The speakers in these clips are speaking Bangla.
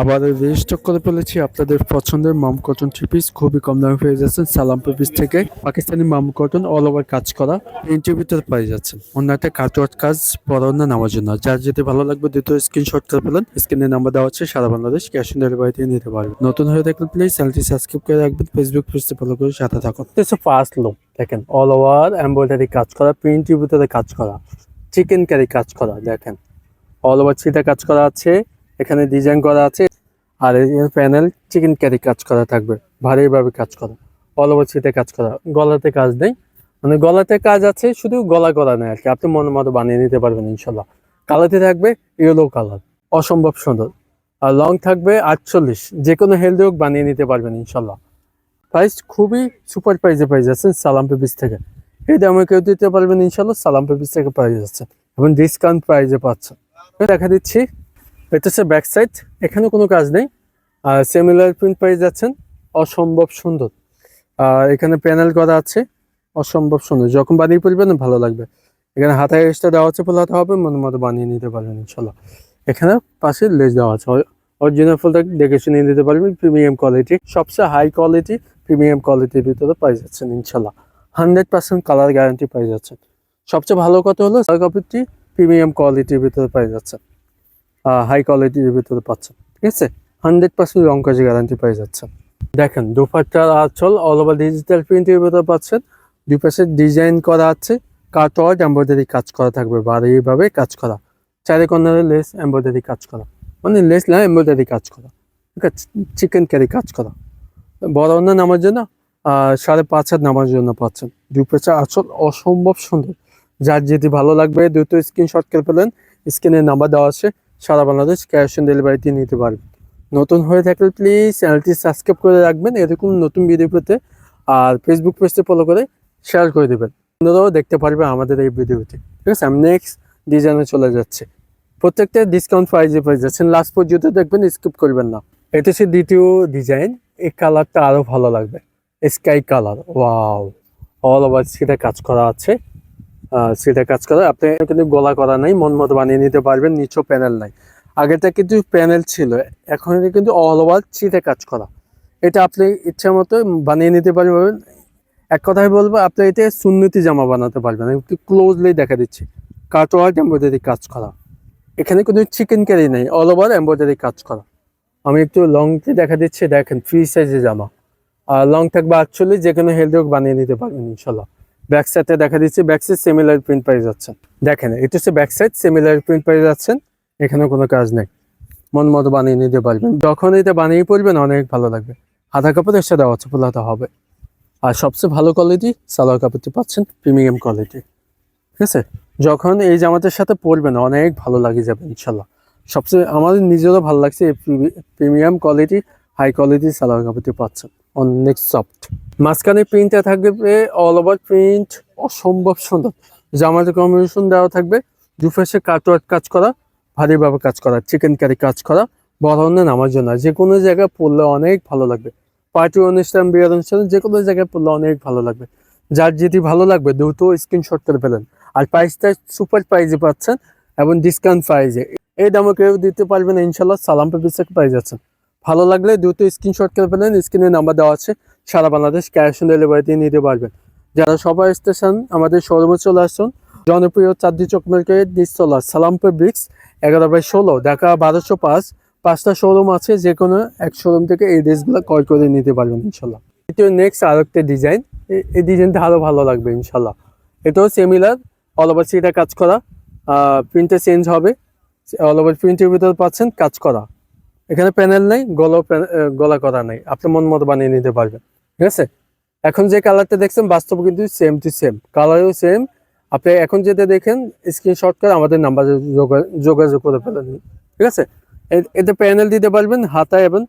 আবার রেজিস্টার করে ফেলেছি, আপনাদের পছন্দের মাম কটন থ্রি পিস খুবই কম দামে পেয়ে যাচ্ছেন সালাম পিস থেকে। পাকিস্তানি মাম কটন অল ওভার কাজ করা প্রিন্টের ভিতরে পেয়ে যাচ্ছেন। অন্য একটা কাটওয়ার্ক কাজ পড়ানো নামার জন্য। যার যেতে ভালো লাগবে, দ্বিতীয় স্ক্রিনশট করে ফেলেন। স্ক্রিনে নাম্বার দেওয়া হচ্ছে সারা বাংলাদেশ ক্যাশ অন ডেলিভারি দিয়ে নিতে পারবেন। নতুন হয়ে থাকলে প্লিজ চ্যানেলটি সাবস্ক্রাইব করে রাখবেন ফেসবুক পেজটি ফলো করে সাথে থাকুন। ফার্স্ট লুক দেখেন অল ওভার এমব্রয়ডারি কাজ করা প্রিন্টের ভিতরে কাজ করা চিকেন কারি কাজ করা, দেখেন অল ওভার ছিটা কাজ করা আছে। এখানে ডিজাইন করা আছে। আর এই প্যানেল চিকেন ক্যারি কাজ করা থাকবে। ভারীভাবে কাজ করা। অল ওভার কাজ করা। গলাতে কাজ নেই। মানে গলাতে কাজ আছে, শুধু গলা গলা নেই আর কি। আপনি মনের মতো বানিয়ে নিতে পারবেন ইনশাল্লাহ। কালারতে থাকবে ইয়েলো কালার অসম্ভব সুন্দর। আর লং থাকবে আটচল্লিশ। যে কোনো হেলদি হোক বানিয়ে নিতে পারবেন ইনশাল্লাহ। প্রাইস খুবই সুপার প্রাইজে পেয়ে যাচ্ছেন সালাম পেপিস থেকে। এই দামে কেউ দিতে পারবেন ইনশাল্লাহ, সালাম পেপিস থেকে পেয়ে যাচ্ছেন এবং ডিসকাউন্ট প্রাইজে পাচ্ছেন। দেখা দিচ্ছি। এটা হচ্ছে ব্যাক সাইড এখানে কোনো কাজ নেই। আর সেমিলার প্রিন্ট পেয়ে যাচ্ছেন, অসম্ভব সুন্দর। আর এখানে প্যানেল করা আছে, অসম্ভব সুন্দর। যখন বানিয়ে পড়বেন ভালো লাগবে। এখানে হাতায় এক্সট্রা দেওয়া আছে ফোলাতে হবে, মনের মতো বানিয়ে নিতে পারবেন, ইনশাল্লাহ। এখানে পাশে লেস দেওয়া আছে। অরিজিনাল ফুলটা দেখে শুনে নিতে পারবেন প্রিমিয়াম কোয়ালিটি সবচেয়ে হাই কোয়ালিটি প্রিমিয়াম কোয়ালিটির ভিতরে পাই যাচ্ছেন, ইনশাল্লাহ। হান্ড্রেড পার্সেন্ট কালার গ্যারান্টি পাই যাচ্ছেন। সবচেয়ে ভালো কথা হলো কাপড়টি প্রিমিয়াম কোয়ালিটির ভিতরে পাই যাচ্ছেন। হাই কোয়ালিটির ভিতরে পাচ্ছেন, ঠিক আছে? হান্ড্রেড পার্সেন্ট রং কাজে গ্যারান্টি পেয়ে যাচ্ছেন। দেখেন দুপাট্টার আঁচল অল ওভার ডিজিটাল প্রিন্টের ভিতরে পাচ্ছেন। দুই পাশে ডিজাইন করা আছে কাটওয়ার্ড এম্ব্রয়ডারি কাজ করা থাকবে, বাড়িভাবে কাজ করা। চারি কর্নারে লেস এম্ব্রয়ডারি কাজ করা। মানে লেস না এম্ব্রয়ডারি কাজ করা। ঠিক আছে? চিকেন ক্যারি কাজ করা। বড় অন্য নামার জন্য সাড়ে পাঁচ হাত নামার জন্য পাচ্ছেন। দুই পাশে আঁচল অসম্ভব সুন্দর। যার যদি ভালো লাগবে, দ্রুত স্ক্রিনশট করে ফেলেন। স্ক্রিনে নাম্বার দেওয়া আছে। সারা বাংলাদেশ ক্যাশ অন ডেলিভারিতে নিতে পারবেন নতুন হয়ে থাকলে প্লিজ চ্যানেলটি সাবস্ক্রাইব করে রাখবেন, এরকম নতুন ভিডিও পেতে, আর ফেসবুক পেজটি ফলো করে শেয়ার করে দেবেন। অন্যরাও দেখতে পারবে আমাদের এই ভিডিওটি ঠিক আছে? আমি নেক্সট ডিজাইনে চলে যাচ্ছে। প্রত্যেকটা ডিসকাউন্ট প্রাইজে পেয়ে যাচ্ছেন। লাস্ট পর্যন্ত দেখবেন স্কিপ করবেন না। এটা হচ্ছে দ্বিতীয় ডিজাইন এই কালারটা আরও ভালো লাগবে। Sky colour wow all over সেটা কাজ করা আছে। সেটা কাজ করা। আপনি কিন্তু গলা করা নাই, মন মতো বানিয়ে নিতে পারবেন, নিচেও প্যানেল নাই। আগেরটা কিন্তু প্যানেল ছিল, এখন কিন্তু অল ওভার চিটে কাজ করা। এটা আপনি ইচ্ছা মতো বানিয়ে নিতে পারবেন। এক কথায় বলব, আপনি এটা সুন্নতি জামা বানাতে পারবেন। একটু ক্লোজলি দেখা দিচ্ছি। কাটওয়ার্ড এম্ব্রয়ডারি কাজ করা। এখানে কোনো চিকেন ক্যারি নেই অল ওভার এম্ব্রয়ডারি কাজ করা। আমি একটু লংটি দেখা দিচ্ছি, দেখেন ফ্রি সাইজের জামা। আর লং থাকবে অ্যাকচুয়ালি যে কোনো হেলদি বানিয়ে নিতে পারবেন, ইনশাল্লাহ। ব্যাক সাইডে দেখা দিচ্ছে, ব্যাক সাইড সিমিলার প্রিন্ট পেয়ে যাচ্ছেন দেখেন এটা হচ্ছে ব্যাক সাইড সিমিলার প্রিন্ট পেয়ে যাচ্ছেন। এখানে কোনো কাজ নেই। মন মতো বানিয়ে নিতে পারবেন। যখন এটা বানিয়ে পড়বেন, অনেক ভালো লাগবে। আধা কাপড় এসে দেওয়া ফোলাতে হবে। আর সবচেয়ে ভালো কোয়ালিটি সালোয়ার কাপড়টি পাচ্ছেন প্রিমিয়াম কোয়ালিটি ঠিক আছে? যখন এই জামাতের সাথে পরবেন, অনেক ভালো লাগে যাবে ইনশাল্লাহ সবচেয়ে আমাদের নিজেরও ভালো লাগছে, এই premium quality high quality salwar কাপড়টি পাচ্ছেন। অনেক সফট মাঝখানে প্রিন্টটা থাকবে অল ওভার প্রিন্ট অসম্ভব সুন্দর। জামাতে কম্বিনেশন দেওয়া থাকবে, দুপাশে কাটওয়ার্ক কাজ করা, ভারীভাবে কাজ করা চিকেন কারি কাজ করা ধরনের নামার জন্য। যে কোনো জায়গায় পড়লে অনেক ভালো লাগবে। পার্টি অনুষ্ঠান, বিয়ের অনুষ্ঠান, যে কোনো জায়গায় পড়লে অনেক ভালো লাগবে। যার যেটি ভালো লাগবে দ্রুত স্ক্রিনশট করে ফেলেন। আর প্রাইসটা সুপার প্রাইজে পাচ্ছেন, এবং ডিসকাউন্ট প্রাইজে এই দামে কেউ দিতে পারবেন ইনশাল্লাহ সালাম পেপিস পেয়ে যাচ্ছেন ভালো লাগলে দ্রুত স্ক্রিনশট করে ফেলেন স্ক্রিনে নাম্বার দেওয়া আছে, সারা বাংলাদেশ ক্যাশ অন ডেলিভারিতে নিতে পারবেন। যারা সবাই স্টেশন আমাদের শোরুমে চলে আসুন জনপ্রিয় চাঁদনি চক মার্কেট নিচতলা, সালামপুর ব্রিক্স এগারো বাই ষোলো, ঢাকা বারোশো পাঁচ, পাঁচটা শোরুম আছে যে কোনো এক শোরুম থেকে এই ড্রেসগুলো ক্রয় করে নিতে পারবেন ইনশাল্লাহ। দ্বিতীয় নেক্সট আর একটা ডিজাইন এই ডিজাইনটা আরও ভালো লাগবে ইনশাল্লাহ। এটাও সেমিলার অল ওভার সিটা কাজ করা প্রিন্টে চেঞ্জ হবে অল ওভার প্রিন্টের ভিতরে পাচ্ছেন কাজ করা। এখানে প্যানেল নেই গলা গলা করা নেই। আপনি মন মতো বানিয়ে নিতে পারবেন, ঠিক আছে? এখন যে কালারটা দেখছেন, বাস্তব কিন্তু সেম টু সেম কালারও সেম আপনি এখন যেটা দেখেন স্ক্রিনশট করে আমাদের নাম্বারে যোগাযোগ করে ফেলেন, ঠিক আছে? এতে প্যানেল দিতে পারবেন, হাতায় এবং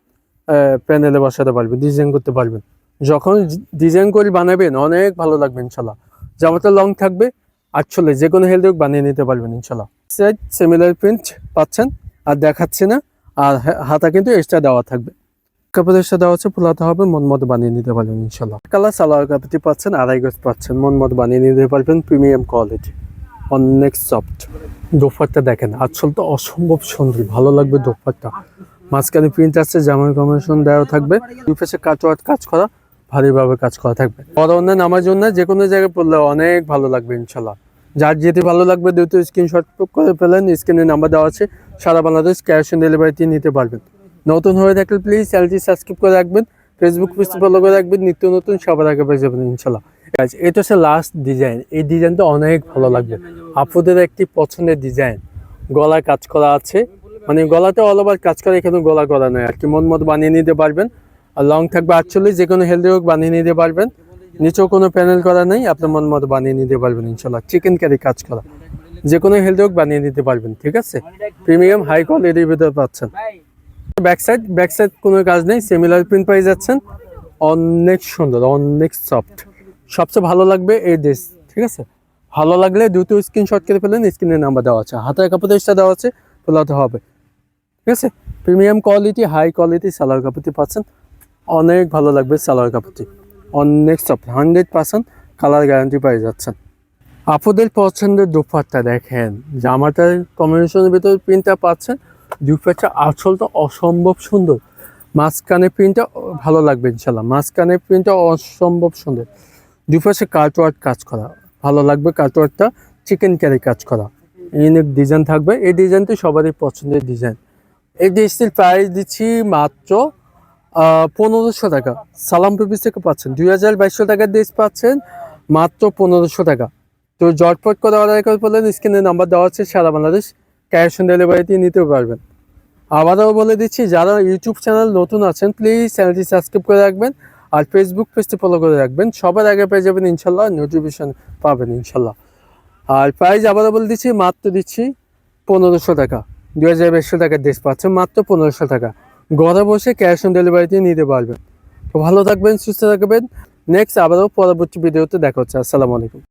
প্যানেলে বসাতে পারবেন ডিজাইন করতে পারবেন। যখন ডিজাইন করে বানাবেন, অনেক ভালো লাগবে, ইনশাল্লাহ। জামাটা লং থাকবে আটচল্লি যে কোনো হেলদি বানিয়ে নিতে পারবেন, ইনশাল্লাহ। সাইড সিমিলার প্রিন্ট পাচ্ছেন, আর দেখাচ্ছে না। আর হা- হাতা কিন্তু এক্সট্রা দেওয়া থাকবে। কাপড় এক্সট্রা দেওয়া হচ্ছে, ফুলাতে হবে মন মতো বানিয়ে নিতে পারবেন ইনশাল্লাহ কালার সালোয়ার কাপড়টি পাচ্ছেন, আড়াই গজ পাচ্ছেন মন মতো বানিয়ে নিতে পারবেন প্রিমিয়াম কোয়ালিটি অনেক সফট দোপারটা দেখেন আসল তো অসম্ভব সুন্দর, ভালো লাগবে দোপারটা মাঝখানে প্রিন্ট আছে জামার কমিশন দেওয়া থাকবে। দুই পাশে কাটওয়ার্ট কাজ করা, ভারীভাবে কাজ করা থাকবে। বড় অন্যান্য নামার জন্য যে কোনো জায়গায় পড়লে অনেক ভালো লাগবে ইনশাল্লাহ যার যেতে ভালো লাগবে দ্রুত স্ক্রিনশট করে ফেলেন। স্ক্রিনে নাম্বার দেওয়া আছে। সারা বাংলাদেশ ক্যাশ অন ডেলিভারিতে নিতে পারবেন। নতুন হয়ে থাকলে প্লিজ চ্যানেলটি সাবস্ক্রাইব করে রাখবেন। ফেসবুক পেজটি ফলো করে রাখবেন। নিত্য নতুন সবার আগে পেয়ে যাবেন ইনশাল্লাহ এটা হচ্ছে লাস্ট ডিজাইন এই ডিজাইনটা অনেক ভালো লাগবে। আপুদের একটি পছন্দের ডিজাইন গলায় কাজ করা আছে। মানে গলাতে অল ওভার কাজ করা, এখানে গলা করা নয়। আর কি মন মতো বানিয়ে নিতে পারবেন। আর লং থাকবে আটচল্লিশ যে কোনো হেলদি হোক বানিয়ে নিতে পারবেন। নিচেও কোনো প্যানেল করা নেই, আপনার মন মতো বানিয়ে নিতে পারবেন ইনশাল্লাহ। চিকেন কারি কাজ করা। যে কোনো হোক বানিয়ে নিতে পারবেন, ঠিক আছে? প্রিমিয়াম হাই কোয়ালিটির ভিতরে পাচ্ছেন। ব্যাক সাইড ব্যাক সাইড কোনো কাজ নেই সিমিলার প্রিন্ট পেয়ে যাচ্ছেন। অনেক সুন্দর, অনেক সফট সবচেয়ে ভালো লাগবে এই ড্রেস ঠিক আছে? ভালো লাগলে দ্রুত স্ক্রিনশট করে ফেলেন স্ক্রিনের নাম্বার দেওয়া আছে। হাতের কাপড় দেওয়া আছে, তোলাতে হবে। ঠিক আছে? Premium quality high quality salwar কাপড়টি পাচ্ছেন। অনেক ভালো লাগবে সালোয়ার কাপড়টি অনেক soft hundred percent colour guarantee পেয়ে যাচ্ছেন। আপুদের পছন্দের দুপাট্টা দেখেন, জামাটার কম্বিনেশনের ভিতরে প্রিন্টটা পাচ্ছেন, দুপাট্টা আসলটা অসম্ভব সুন্দর। মাঝখানে প্রিন্টটা ভালো লাগবে ইনশাল্লাহ মাঝখানে প্রিন্টটা অসম্ভব সুন্দর। দুপাশে কাটওয়ার্ক কাজ করা, ভালো লাগবে কাটওয়ার্কটা চিকেন ক্যারি কাজ করা। ইউনিক ডিজাইন থাকবে, এই ডিজাইনটি সবারই পছন্দের ডিজাইন এই ড্রেসটির প্রাইস দিচ্ছি মাত্র পনেরোশো টাকা। সালাম পেপিস থেকে পাচ্ছেন। দুই হাজার বাইশশো টাকার ড্রেস পাচ্ছেন, মাত্র পনেরোশো টাকা। তো জটপট করে অর্ডার করে বললেন স্ক্রিনে নাম্বার দেওয়া আছে, সারা বাংলাদেশ ক্যাশ অন ডেলিভারিতে নিতে পারবেন। আবারও বলে দিচ্ছি, যারা ইউটিউব চ্যানেল নতুন আছেন প্লিজ চ্যানেলটি সাবস্ক্রাইব করে রাখবেন আর ফেসবুক পেজটি ফলো করে রাখবেন। সবার আগে পেয়ে যাবেন ইনশাল্লাহ নোটিফিকেশন পাবেন, ইনশাল্লাহ। আর প্রাইস আবারও বলে দিচ্ছি, মাত্র দিচ্ছি পনেরোশো টাকা। দু হাজার বাইশশো টাকার ড্রেস পাচ্ছেন, মাত্র পনেরোশো টাকা। ঘরে বসে ক্যাশ অন ডেলিভারিতে নিতে পারবেন। তো ভালো থাকবেন, সুস্থ থাকবেন। নেক্সট আবারও পরবর্তী ভিডিওতে দেখা হচ্ছে। আসসালামু আলাইকুম।